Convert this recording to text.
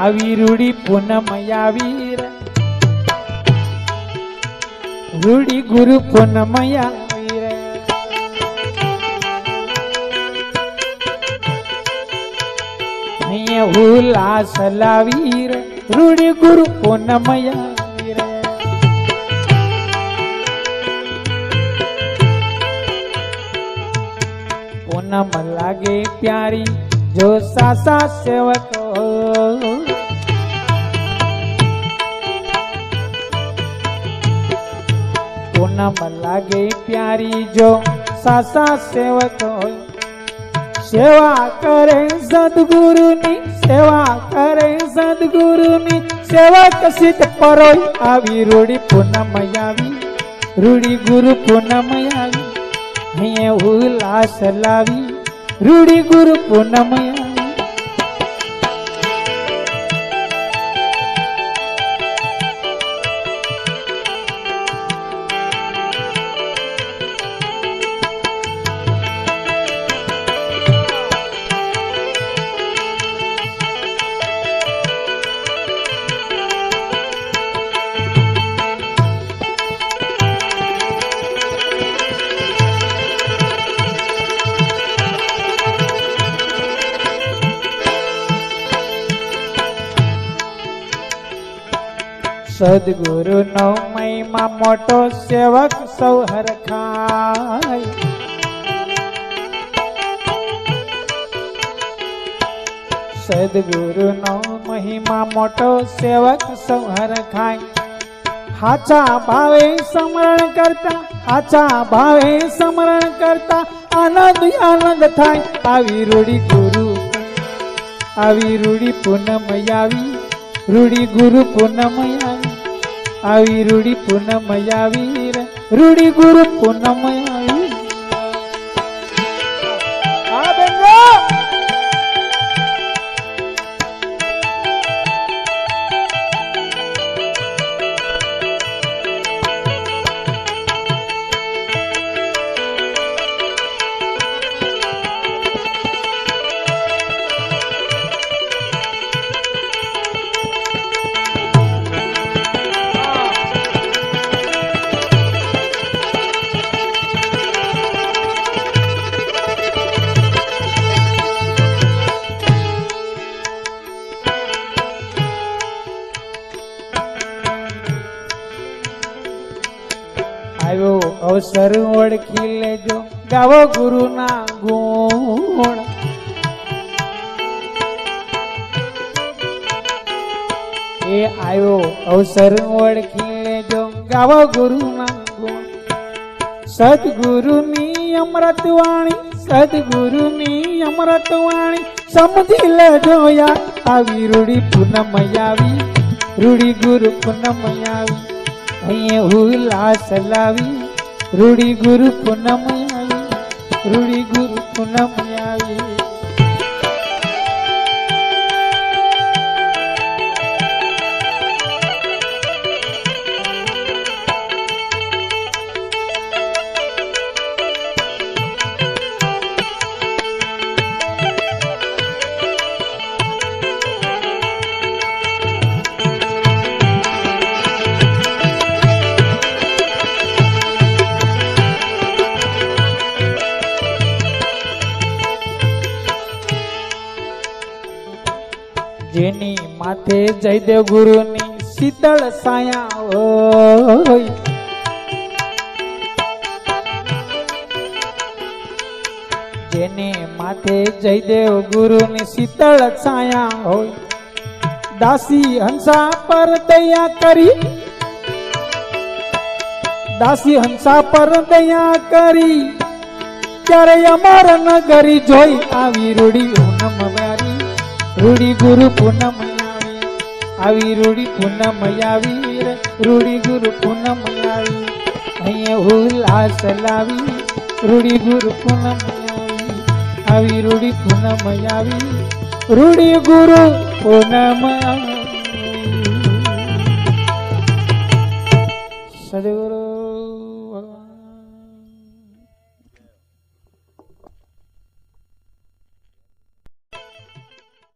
આવી રૂડી પૂનમ આવી રે રૂડી ગુરુ પૂનમ આવી રે અહીંયા ઉલ્લાસ લાવી રે રૂડી ગુરુ પૂનમ આવી રે પૂનમ લાગે પ્યારી જો સાસા સેવક હો. પૂનમ લાગે પ્યારી જો સાસા સેવક હોય. સેવા કરે સદગુરુની, સેવા કરે સદગુરુની. સેવક સિદ્ધ પરોય આવી રૂડી પૂનમ આવી રૂડી ગુરુ પૂનમ આવી અહીંયા ઉલ્લાસ લાવી રૂડી ગુરુ પૂનમ આવી સદગુરુ નો મહિમા મોટો સેવક સૌ હરખાય. સદગુરુ નો મહિમા મોટો સેવક સૌ હરખાય. હાચા ભાવે સ્મરણ કરતા, હાચા ભાવે સ્મરણ કરતા આનંદ આનંદ થાય. આવી રૂડી ગુરુ, આવી રૂડી પૂનમ આવી રૂડી ગુરુ પૂનમ આવી રૂડી પૂનમ આવી રૂડી ગુરુ પૂનમ અવસર ઓળખી લેજો. ગાવો ગુરુના ગુણ. એ આવ્યો અવસર ઓળખી લેજો. ગાવો ગુરુના ગુણ. સદગુરુની અમૃત વાણી, સદગુરુની અમૃત વાણી. સમજી લેજો યાર, આવી રૂડી પૂનમ આવી રૂડી ગુરુ પૂનમ આવી અહીંયા ઉલ્લાસ લાવી. રૂડી ગુરુ પૂનમ આવી રૂડી ગુરુ પૂનમ આવી. જેની માથે જયદેવ ગુરુની શીતળ સાયા હોય જેને માથે જયદેવ ગુરુની શીતળ છાયા હોય દાસી હંસા પર દયા કરી દાસી હંસા પર દયા કરી ત્યારે અમાર નગરી જોઈ આવી રૂડી પૂનમ વારી રૂડી ગુરુ પૂનમયાવી આવી રૂડી પૂનમયાવી રે રૂડી ગુરુ પૂનમયાવી અહીંયા ઉલ્લાસ લાવી રૂડી ગુરુ પૂનમયાવી આવી રૂડી પૂનમયાવી રૂડી ગુરુ પૂનમયાવી સદગુરુ ભગવાન